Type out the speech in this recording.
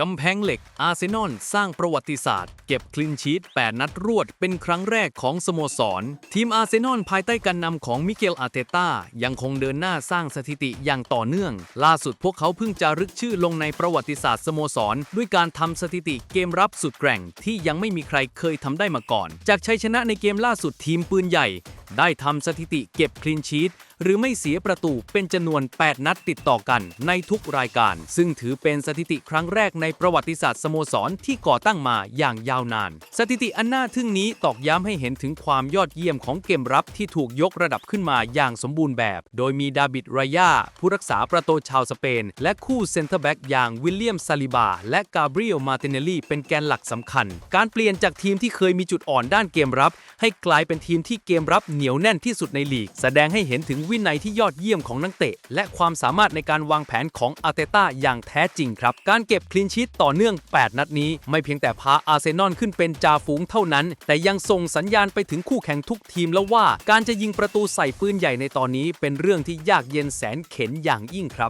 กำแพงเหล็กอาร์เซนอลสร้างประวัติศาสตร์ เก็บคลินชีต 8 นัดรวดเป็นครั้งแรกของสโมสร ทีมอาร์เซนอลภายใต้การนำของมิเกลอาเตต้ายังคงเดินหน้าสร้างสถิติอย่างต่อเนื่อง ล่าสุดพวกเขาเพิ่งจะรึกชื่อลงในประวัติศาสตร์สโมสร ด้วยการทำสถิติเกมรับสุดแกร่งที่ยังไม่มีใครเคยทำได้มาก่อน จากชัยชนะในเกมล่าสุดทีมปืนใหญ่ ได้ทำสถิติเก็บคลีนชีตหรือไม่เสียประตูเป็นจำนวน 8 นัดติดต่อกันในทุกรายการ ซึ่งถือเป็นสถิติครั้งแรกในประวัติศาสตร์สโมสรที่ก่อตั้งมาอย่างยาวนาน สถิติอันน่าทึ่งนี้ตอกย้ำให้เห็นถึงความยอดเยี่ยมของเกมรับที่ถูกยกระดับขึ้นมาอย่างสมบูรณ์แบบ โดยมีดาบิดรายาผู้รักษาประตูชาวสเปน และคู่เซนเตอร์แบ็กอย่างวิลเลียมซาลิบาและกาเบรียลมาติเนลลี่เป็นแกนหลักสำคัญ การเปลี่ยนจากทีมที่เคยมีจุดอ่อนด้านเกมรับ ให้กลายเป็นทีมที่เกมรับเหนียวแน่นที่สุดในลีก แสดงให้เห็นถึงวินัยที่ยอดเยี่ยมของนักเตะ และความสามารถในการวางแผนของอาเตต้าอย่างแท้จริงครับ การเก็บคลีนชีตต่อเนื่อง 8 นัดนี้ ไม่เพียงแต่พาอาร์เซนอลขึ้นเป็นจ่าฝูงเท่านั้น แต่ยังส่งสัญญาณไปถึงคู่แข่งทุกทีมแล้วว่า การจะยิงประตูใส่ปืนใหญ่ในตอนนี้ เป็นเรื่องที่ยากเย็นแสนเข็นอย่างยิ่งครับ